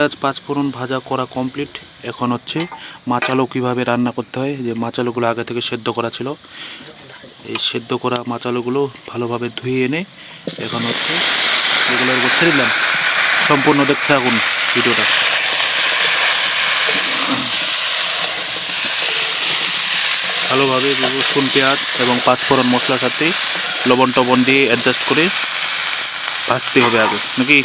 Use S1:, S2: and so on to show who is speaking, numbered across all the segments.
S1: পেঁয়াজ, পাঁচফোড়ন ভাজা করা কমপ্লিট এখন হচ্ছে মাছ আলু কীভাবে রান্না করতে হয়, যে মাছ আলুগুলো আগে থেকে সেদ্ধ করা ছিল। এই সেদ্ধ করা মাছ আলুগুলো ভালোভাবে ধুয়ে এনে এখন হচ্ছে এগুলোর উপর ছেড়ে দিলাম। সম্পূর্ণ দেখতে থাকুন ভিডিওটা। ভালোভাবে রসুন, পেঁয়াজ এবং পাঁচফোড়ন মশলার সাথে লবণ টবণ দিয়ে অ্যাডজাস্ট করে ভাজতে হবে আগে। নাকি?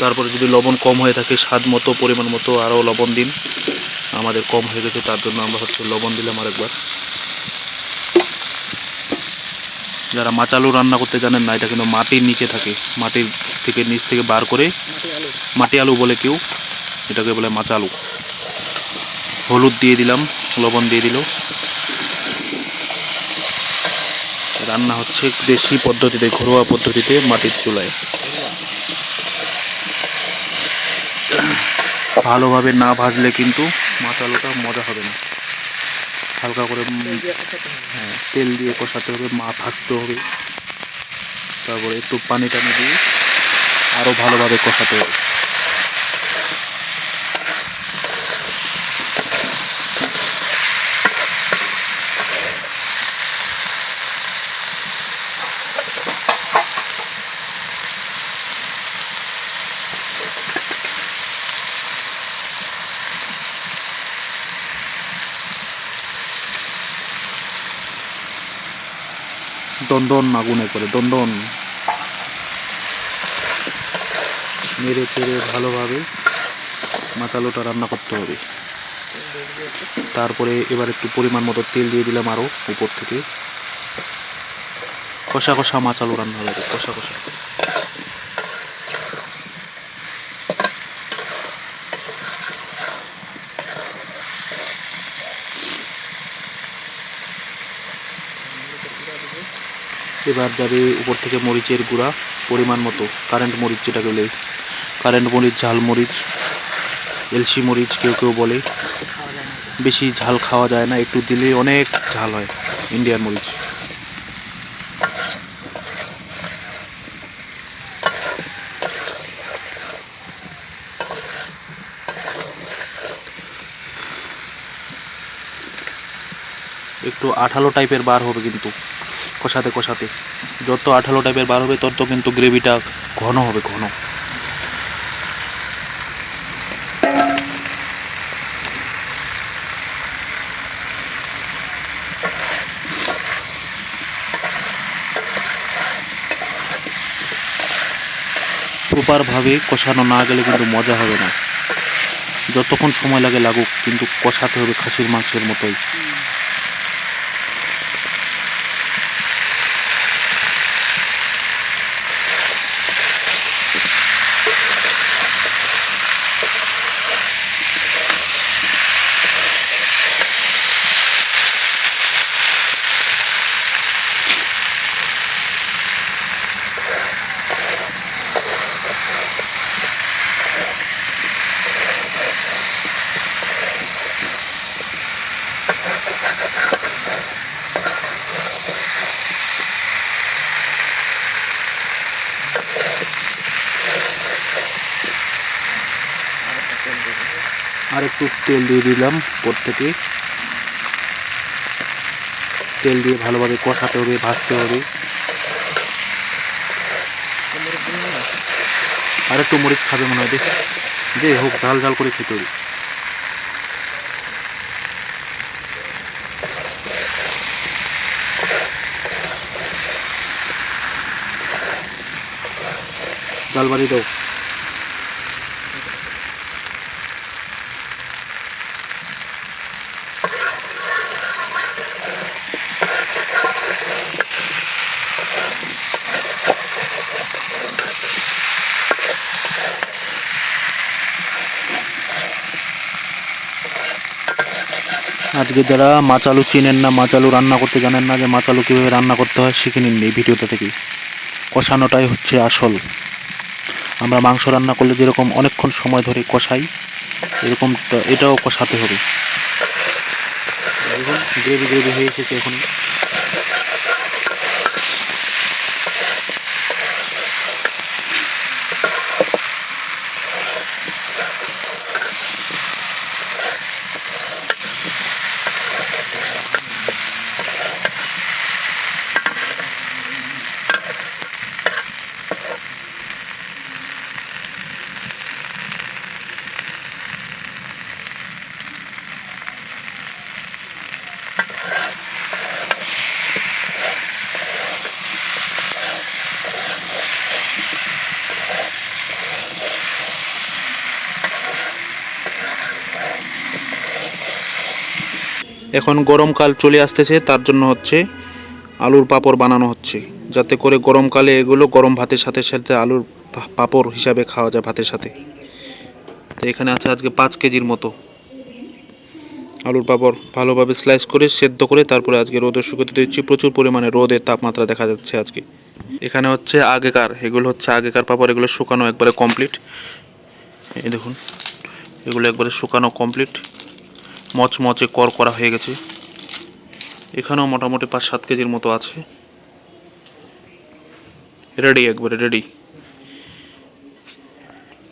S1: তারপরে যদি লবণ কম হয়ে থাকে, স্বাদ মতো, পরিমাণ মতো, আরও লবণ দিন। আমাদের কম হয়ে গেছে, তার জন্য আমরা হচ্ছে লবণ দিলাম আরেকবার। যারা মাছ আলু রান্না করতে জানেন না, এটা কিন্তু মাটির নিচে থাকে। মাটির থেকে নিচ থেকে বার করে মাটি আলু বলে কেউ, এটাকে বলে মাছ আলু হলুদ দিয়ে দিলাম, লবণ দিয়ে দিল। রান্না হচ্ছে দেশি পদ্ধতিতে, ঘরোয়া পদ্ধতিতে মাটির চুলায়। ভালোভাবে না ভাজলে কিন্তু মাছ আলুটা মজা হবে না। হালকা করে হ্যাঁ তেল দিয়ে কষাতে হবে মা ভাজতে হবে। তারপরে একটু পানি টানি দিয়ে আরও ভালোভাবে কষাতে হবে। দন্দন আগুনে করে, দন্দন। মেরে চেড়ে ভালোভাবে মাতালোটা রান্না করতে হবে। তারপরে এবার একটু পরিমাণ মতো তেল দিয়ে দিলাম আরও উপর থেকে। কষা কষা মাছ আলু রান্না হবে, কষা কষা। এবার যাবে উপর থেকে মরিচের গুঁড়া, পরিমাণ মতো কারেন্ট মরিচ যেটাকে বলে। কারেন্ট মরিচ, ঝাল মরিচ, এলসি মরিচ কেউ কেউ বলে। বেশি ঝাল খাওয়া যায় না, একটু দিলে অনেক ঝাল হয় ইন্ডিয়ান মরিচ। একটু আঠালো টাইপের বার হবে কিন্তু। কষাতে কষাতে। যত আঠালো টাইপের বার হবে, তত কিন্তু গ্রেভিটা ঘন হবে, ঘন। প্রপারভাবে কষানো না গেলে কিন্তু মজা হবে না। যতক্ষণ সময় লাগে লাগুক, কিন্তু কষাতে হবে খাসির মাংসের মতোই। আর একটু তেল দিয়ে দিলাম উপর থেকে। তেল দিয়ে ভালোভাবে কষাতে হবে, ভাজতে হবে। আর একটু মরিচ খাবে মনে হয় যে হোক, ঝাল ঝাল করে খেতে হবে। জাল বাড়ি আজকে যারা মাছ আলু চিনেন না মাছ আলু রান্না করতে জানেন না যে মাছ আলু কীভাবে রান্না করতে হয়, শিখে নিন এই ভিডিওটা থেকে কষানোটাই হচ্ছে আসল। আমরা মাংস রান্না করলে যেরকম অনেকক্ষণ সময় ধরে কষাই, এরকম এটাও কষাতে হবে। গ্রেভি গ্রেভি হয়ে এসেছে এখন এখন গরমকাল চলে আসতেছে, তার জন্য হচ্ছে আলুর পাঁপড় বানানো হচ্ছে। যাতে করে গরমকালে এগুলো গরম ভাতের সাথে সাথে আলুর পাঁপড় হিসাবে খাওয়া যায় ভাতের সাথে। তো এখানে আছে আজকে পাঁচ কেজির মতো আলুর পাঁপড়। ভালোভাবে স্লাইস করে সেদ্ধ করে তারপরে আজকে রোদে শুকোতে দিচ্ছি। প্রচুর পরিমাণে রোদের তাপমাত্রা দেখা যাচ্ছে আজকে। এখানে হচ্ছে আগেকার, এগুলো হচ্ছে আগেকার পাঁপড়, এগুলো শুকানো একবারে কমপ্লিট এই দেখুন, এগুলো একবারে শুকানো কমপ্লিট মচমচে কর করা হয়ে গেছে। এখানেও মোটামুটি পাঁচ সাত কেজির মতো আছে। রেডি একবারে রেডি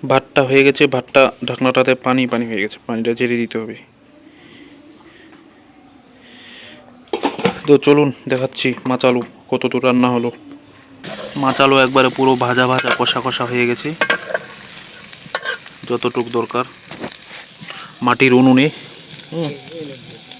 S1: ভাতটা হয়ে গেছে, ভাতটা ঢাকনাটাতে পানি পানি হয়ে গেছে, পানিটা জেরে দিতে হবে। তো চলুন, দেখাচ্ছি মাছ আলু কত দূর রান্না হলো। মাছ আলু একবারে পুরো ভাজা ভাজা, কষা কষা হয়ে গেছে। যতটুক দরকার। মাটির উনুনে 嗯。